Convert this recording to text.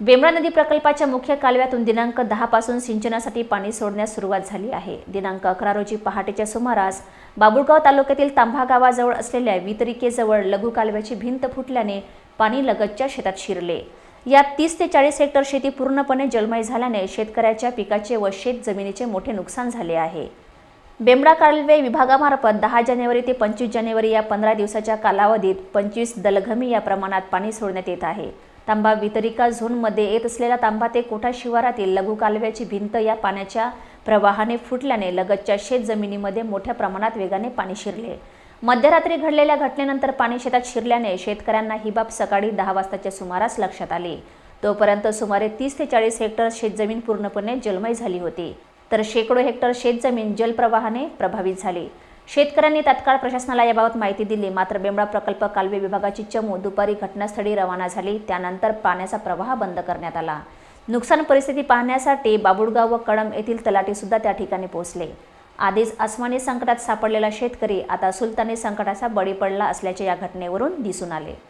बेमळा नदी प्रकल्पाच्या मुख्य कालव्यातून दिनांक दहापासून सिंचनासाठी पाणी सोडण्यास सुरुवात झाली आहे. दिनांक अकरा रोजी पहाटेच्या सुमारास बाबुळगाव तालुक्यातील तांभा गावाजवळ असलेल्या वितरिकेजवळ लघु कालव्याची भिंत फुटल्याने पाणी लगतच्या शेतात शिरले. यात तीस ते चाळीस हेक्टर शेती पूर्णपणे जलमय झाल्याने शेतकऱ्याच्या पिकाचे व शेत जमिनीचे मोठे नुकसान झाले आहे. बेमडा कालवे विभागामार्फत दहा जानेवारी ते पंचवीस जानेवारी या पंधरा दिवसाच्या कालावधीत पंचवीस दलघमी या प्रमाणात पाणी सोडण्यात येत आहे. तांबा वितरिका झोनमध्ये येत असलेल्या तांबा ते कोठा शिवारातील लघु कालव्याची भिंत या पाण्याच्या प्रवाहाने फुटल्याने लगतच्या शेत जमिनीमध्ये मोठ्या प्रमाणात वेगाने पाणी शिरले. मध्यरात्री घडलेल्या घटनेनंतर पाणी शेतात शिरल्याने शेतकऱ्यांना ही बाब सकाळी दहा वाजताच्या सुमारास लक्षात आली. तोपर्यंत सुमारे तीस ते चाळीस हेक्टर शेतजमीन पूर्णपणे जलमय झाली होती. तर शेकडो हेक्टर शेतजमीन जलप्रवाहाने प्रभावित झाली. शेतकऱ्यांनी तात्काळ प्रशासनाला याबाबत माहिती दिली. मात्र बेंबळा प्रकल्प कालवे विभागाची चमू दुपारी घटनास्थळी रवाना झाली. त्यानंतर पाण्याचा प्रवाह बंद करण्यात आला. नुकसान परिस्थिती पाहण्यासाठी बाबुळगाव व कळम येथील तलाठी सुद्धा त्या ठिकाणी पोहोचले. आधीच आसमानी संकटात सापडलेला शेतकरी आता सुलतानी संकटाचा बळी पडला असल्याचे या घटनेवरून दिसून आले.